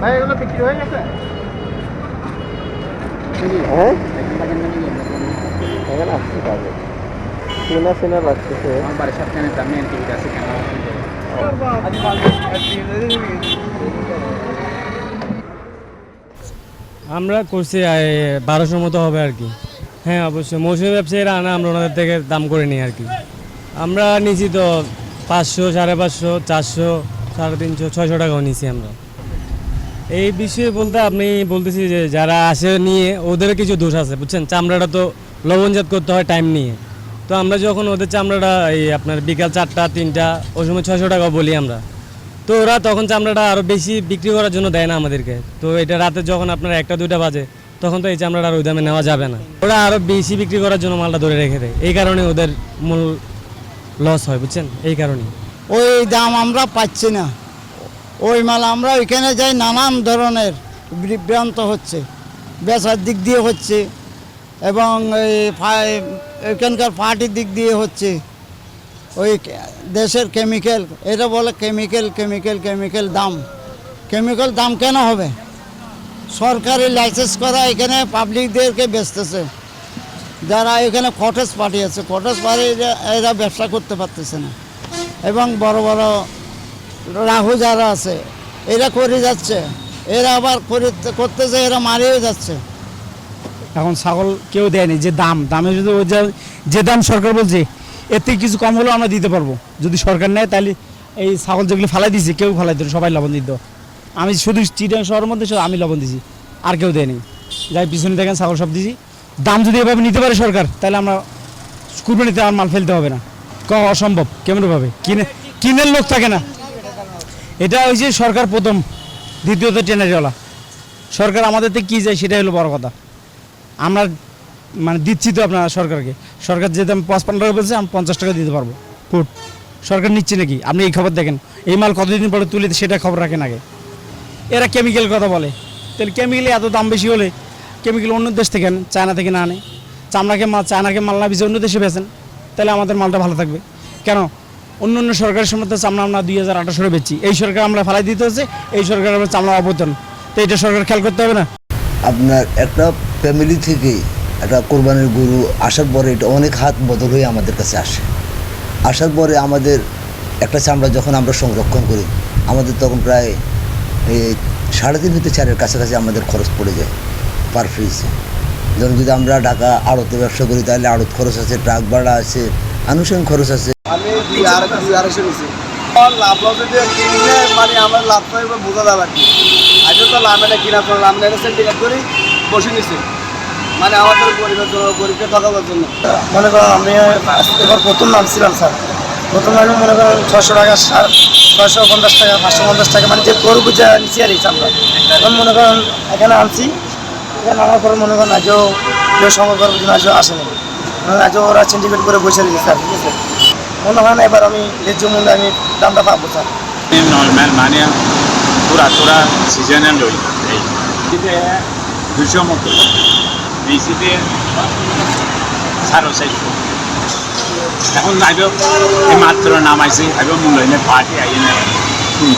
ভাই এগুলো বিক্রি হয়ে গেছে? হ্যাঁ? এখানে আসতে পারবে। চেনা চেনা লাগতেছে আমার বাড়ির সাথে দামি টিভিটা আছে কেন? আমরা করছি বারোশোর মতো হবে আর কি। হ্যাঁ অবশ্যই। মৌসুমি ব্যবসায়ীরা আনা আমরা ওনাদের থেকে দাম করে নিই আর কি। আমরা নিছি তো পাঁচশো সাড়ে পাঁচশো চারশো সাড়ে তিনশো ছয়শো টাকাও নিছি আমরা। এই বিষয়ে বলতে আপনি বলতেছি যে যারা আসে নিয়ে ওদের কিছু দোষ আছে, বুঝছেন? চামড়াটা তো লবণজাত করতে হয় টাইম নিয়ে। তো আমরা যখন ওদের চামড়াটা, এই আপনার বিকাল চারটা, তিনটা, ওই সময় ছয়শো টাকা বলি আমরা। তো ওরা তখন চামড়াটা আরও বেশি বিক্রি করার জন্য দেয় না আমাদেরকে। তো এটা রাতে যখন আপনার একটা, দুইটা বাজে, তখন তো এই চামড়াটা আর ওই দামে নেওয়া যাবে না। ওরা আরও বেশি বিক্রি করার জন্য মালটা ধরে রেখে দেয়। এই কারণে ওদের মূল লস হয়, বুঝছেন? এই কারণে ওই দাম আমরা পাচ্ছি না। ওই মাল আমরা ওইখানে যাই, নানান ধরনের বিভ্রান্ত হচ্ছে। বেচার দিক দিয়ে হচ্ছে এবং এই এখানকার পার্টির দিক দিয়ে হচ্ছে। ওই দেশের কেমিক্যাল, এটা বলে কেমিক্যাল কেমিক্যাল কেমিক্যাল দাম। কেমিক্যাল দাম কেন হবে? সরকারি লাইসেন্স করা এখানে পাবলিকদেরকে বেচতেছে। যারা এখানে কটেজ আছে কটেজ পার্টি এরা ব্যবসা করতে পারতেছে না। এবং বড় বড় রাহু যারা আছে, এরা করে যাচ্ছে। এরা আবার করে করতেছে, এরা মারিয়ে যাচ্ছে। এখন ছাগল কেউ দেয়নি, যে দাম, দামে যদি যে- দাম সরকার বলছে, এর থেকে কিছু কম হলেও আমরা দিতে পারব। যদি সরকার নেয়, তাহলে এই ছাগল যেগুলো ফালাই দিছে কেউ ফালাই দিত সবাই লবণ দিত। আমি শুধু চিটাং শহরের মধ্যে শুধু আমি লবণ দিছি আর কেউ দেয়নি। যাই পিছনে দেখেন ছাগল সব দিছি দাম যদি এভাবে নিতে পারে সরকার, তাহলে আমরা কুরবানিতে আর মাল ফেলতে হবে না। ক, অসম্ভব, কেমনভাবে? কিনে কিনের লোক থাকে না। এটা হয়েছে সরকার প্রথম দ্বিতীয়ত ট্রেনারিওয়ালা সরকার আমাদের থেকে কী যায় সেটাই হলো বড় কথা। আমরা মানে দিচ্ছি তো আপনার সরকারকে। সরকার যে দাম পাঁচপান্ন টাকা বলছে আমি পঞ্চাশ টাকা দিতে পারব। ফুট সরকার নিচ্ছে নাকি? আপনি এই খবর দেখেন। এই মাল কতদিন পরে তুলে সেটা খবর রাখেন আগে। এরা কেমিক্যাল কথা বলে। তাহলে কেমিক্যালে এত দাম বেশি হলে কেমিক্যাল অন্য দেশ থেকে আনেন চায়না থেকে না আনে। চামড়াকে মাল চায়নাকে মাল না বেশি অন্য দেশে বেছেন তাহলে আমাদের মালটা ভালো থাকবে। কেন? অন্য অন্য সরকারের সময় তো চামড়া আমরা দুই হাজার আঠারোশো বেচি এই সরকার আমরা ফালাই দিতে হচ্ছে, এই সরকার আমরা চামড়া অবতন তো এটা সরকার খেয়াল করতে হবে না। আপনার একটা ফ্যামিলি থেকে একটা কোরবানির গরু আসার পরে এটা অনেক হাত বদল হয়ে আমাদের কাছে আসে। আসার পরে আমাদের একটা চামড়া যখন আমরা সংরক্ষণ করি, আমাদের তখন প্রায় সাড়ে তিন হতে চারের কাছাকাছি আমাদের খরচ পড়ে যায় পার ফ্রিজে যেমন যদি আমরা ঢাকা আড়তে ব্যবসা করি, তাহলে আড়ত খরচ আছে, ট্রাক ভাড়া আছে, আনুষঙ্গিক খরচ আছে। আর দুই আড়াইশো আমার লাভ লস দিয়ে কিনলে মানে আমার লাভটা এবার বোঝা যাবে আর কি। আজকে তো লাভ এনে কিনা তো লাভ এনে সেন্টিকেট করি বসে নিছি। মানে আমাদের গরিবের জন্য গরিবকে ঠকাবার জন্য। মনে করো আমি এবার প্রথম নামছিলাম স্যার। প্রথম আমি মনে করেন ছশো টাকা সার- ছয়শো পঞ্চাশ টাকা পাঁচশো পঞ্চাশ টাকা মানে যে গরু বুঝে নিচ্ছি আর আমরা এখন মনে করেন এখানে আনছি এখানে আনার পরে মনে করেন আজও কেউ সংগ্রহ করার জন্য আজও আসেনি। মানে আজও ওরা সিন্ডিকেট করে বসে দিয়েছে স্যার ঠিক আছে? মনে হয় না এবার আমি ন্যায্য মূল্যে আমি দামটা পাবো স্যার। নর্মাল মানে পুরা পুরা সিজনে লই দুশো মতো। বিসিতে সাড়ে চারশো। এখন আইব এই মাত্র নামাইছে আইব মূল্য এনে পার্টি আইয়ে না